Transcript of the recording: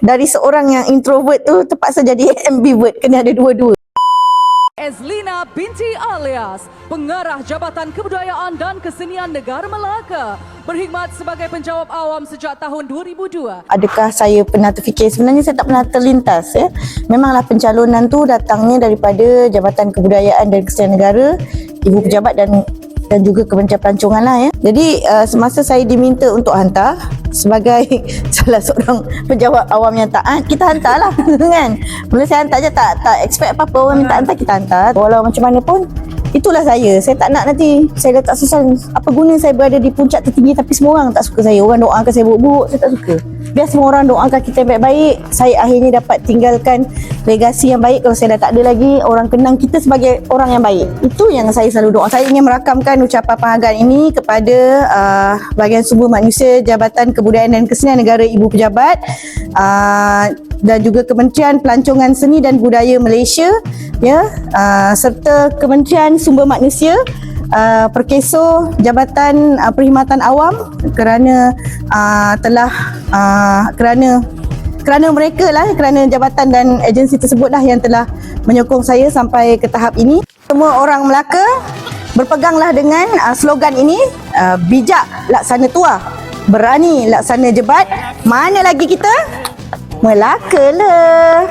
dari seorang yang introvert tu terpaksa jadi ambivert kena ada dua-dua Ezlina binti alias Pengarah Jabatan Kebudayaan dan Kesenian Negara Melaka berkhidmat sebagai penjawab awam sejak tahun 2002. adakah saya pernah terfikir sebenarnya saya tak pernah terlintas ya memanglah pencalonan tu datangnya daripada Jabatan Kebudayaan dan Kesenian Negara Ibu Pejabat dan dan juga Kementerian Pelancongan lah ya. Jadi uh, semasa saya diminta untuk hantar sebagai salah seorang penjawab awam yang taat, kita hantar lah kan. Mula saya hantar je tak tak expect apa-apa orang minta hantar kita hantar. Walau macam mana pun itulah saya. Saya tak nak nanti saya dah tak susah apa guna saya berada di puncak tertinggi tapi semua orang tak suka saya. Orang doakan saya buruk-buruk, saya tak suka. Biar semua orang doakan kita baik-baik, saya akhirnya dapat tinggalkan legasi yang baik kalau saya dah tak ada lagi orang kenang kita sebagai orang yang baik. Itu yang saya selalu doa. Saya ingin merakamkan ucapan penghargaan ini kepada uh, bahagian sumber manusia Jabatan Kebudayaan dan Kesenian Negara Ibu Pejabat uh, dan juga Kementerian Pelancongan Seni dan Budaya Malaysia ya uh, serta Kementerian Sumber Manusia uh, Perkeso Jabatan uh, Perkhidmatan Awam kerana uh, telah uh, kerana kerana mereka lah kerana jabatan dan agensi tersebut lah yang telah menyokong saya sampai ke tahap ini. Semua orang Melaka berpeganglah dengan uh, slogan ini uh, bijak laksana tua berani laksana jebat. Mana lagi kita? Melaka lah